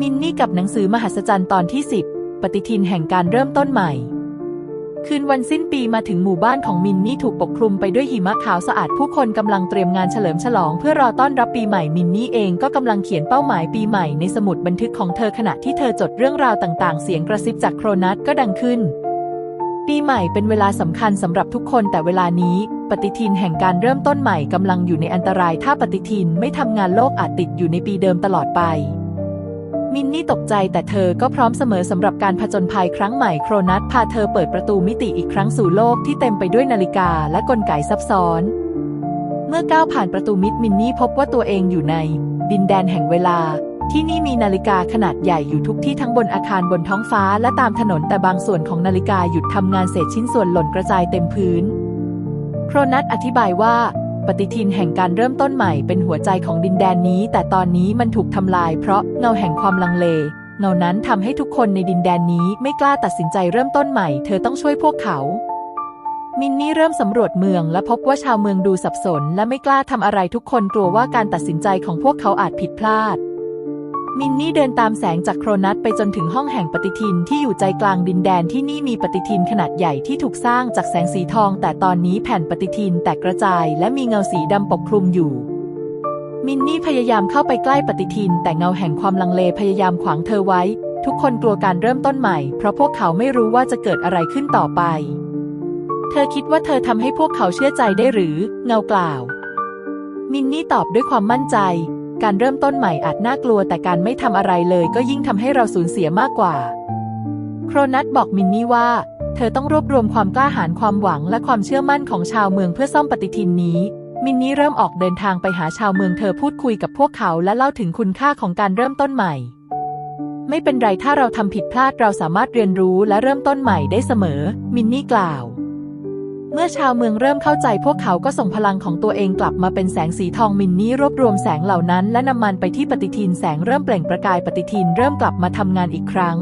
มินนี่กับหนังสือมหัศจรรย์ตอนที่ 10 ปฏิทินแห่งการเริ่มต้นใหม่ คืนวันสิ้นปีมาถึงหมู่บ้านของมินนี่ถูกปกคลุมไปด้วยหิมะขาวสะอาดผู้คนกำลังเตรียมงานเฉลิมฉลองเพื่อรอต้อนรับปีใหม่มินนี่เองก็กำลังเขียนเป้าหมายปีใหม่ในสมุดบันทึกของเธอขณะที่เธอจดเรื่องราวต่าง ๆ เสียงกระซิบจากโครนัทก็ดังขึ้น ปีใหม่เป็นเวลาสำคัญสำหรับทุกคนแต่เวลานี้ ปฏิทินแห่งการเริ่มต้นใหม่กำลังอยู่ในอันตรายถ้าปฏิทินไม่ทำงานโลกอาจติดอยู่ในปีเดิมตลอดไป มินนี่ตกใจแต่เธอก็พร้อมเสมอสำหรับการผจญภัยครั้งใหม่โครนัทพาเธอเปิดประตูมิติอีกครั้งสู่โลกที่เต็มไปด้วยนาฬิกาและกลไกซับซ้อน เมื่อก้าวผ่านประตูมิดมินนี่พบว่าตัวเองอยู่ใน ดินแดนแห่งเวลา ที่นี่มีนาฬิกาขนาดใหญ่อยู่ทุกที่ทั้งบนอาคารบนท้องฟ้าและตามถนนแต่บางส่วนของนาฬิกาหยุดทำงานเศษชิ้นส่วนหล่นกระจายเต็มพื้น โครนัทอธิบายว่า ปฏิทินแห่งการเริ่มต้นใหม่เป็นหัวใจของดินแดนนี้ แต่ตอนนี้มันถูกทำลายเพราะเงาแห่งความลังเลเงานั้นทำให้ทุกคนในดินแดนนี้ไม่กล้าตัดสินใจเริ่มต้นใหม่ เธอต้องช่วยพวกเขา มินนี่เริ่มสำรวจเมืองและพบว่าชาวเมืองดูสับสน และไม่กล้าทำอะไรทุกคนกลัวว่าการตัดสินใจของพวกเขาอาจผิดพลาด มินนี่เดินตามแสงจากโครนัทไปจนถึงห้องแห่งปฏิทินที่อยู่ใจกลางดินแดนที่นี่มีปฏิทินขนาดใหญ่ที่ถูกสร้างจากแสงสีทอง แต่ตอนนี้แผ่นปฏิทินแตกกระจายและมีเงาสีดำปกคลุมอยู่ มินนี่พยายามเข้าไปใกล้ปฏิทิน แต่เงาแห่งความลังเลพยายามขวางเธอไว้ ทุกคนกลัวการเริ่มต้นใหม่ เพราะพวกเขาไม่รู้ว่าจะเกิดอะไรขึ้นต่อไป เธอคิดว่าเธอทำให้พวกเขาเชื่อใจได้หรือ เงากล่าว มินนี่ตอบด้วยความมั่นใจ การเริ่มต้นใหม่อาจน่ากลัวแต่การไม่ทำอะไรเลยก็ยิ่งทำให้เราสูญเสียมากกว่า โครนัทบอกมินนี่ว่า เธอต้องรวบรวมความกล้าหาญความหวังและความเชื่อมั่นของชาวเมืองเพื่อซ่อมปฏิทินนี้ มินนี่เริ่มออกเดินทางไปหาชาวเมืองเธอพูดคุยกับพวกเขาและเล่าถึงคุณค่าของการเริ่มต้นใหม่ ไม่เป็นไรถ้าเราทำผิดพลาดเราสามารถเรียนรู้และเริ่มต้นใหม่ได้เสมอ มินนี่กล่าว เมื่อชาวเมืองเริ่มเข้าใจพวกเขาก็ส่งพลังของตัวเองกลับมาเป็นแสงสีทองมินนี่รวบรวมแสงเหล่านั้น และนำมันไปที่ปฏิทินแสงเริ่มเปล่งประกายปฏิทินเริ่มกลับมาทำงานอีกครั้ง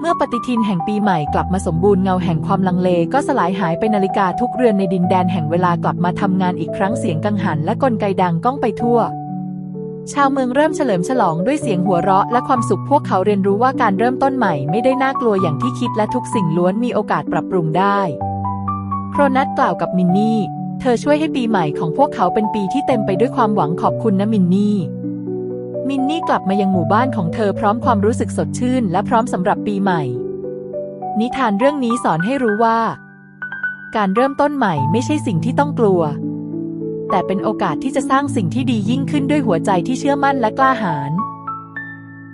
เมื่อปฏิทินแห่งปีใหม่กลับมาสมบูรณ์เงาแห่งความลังเล ก็สลายหายไปนาฬิกาทุกเรือนในดินแดนแห่งเวลากลับมาทำงานอีกครั้งเสียงกังหันและกลไกดังก้องไปทั่วชาวเมืองเริ่มเฉลิมฉลองด้วยเสียงหัวเราะและความสุขพวกเขาเรียนรู้ว่าการเริ่มต้นใหม่ไม่ได้น่ากลัวอย่างที่คิดและทุกสิ่งล้วนมีโอกาสปรับปรุงได้ โครนัทกล่าวกับมินนี่ เธอช่วยให้ปีใหม่ของพวกเขาเป็นปีที่เต็มไปด้วยความหวังขอบคุณนะมินนี่ มินนี่กลับมายังหมู่บ้านของเธอพร้อมความรู้สึกสดชื่น และพร้อมสำหรับปีใหม่ นิทานเรื่องนี้สอนให้รู้ว่า การเริ่มต้นใหม่ไม่ใช่สิ่งที่ต้องกลัว แต่เป็นโอกาสที่จะสร้างสิ่งที่ดียิ่งขึ้นด้วยหัวใจที่เชื่อมั่นและกล้าหาญ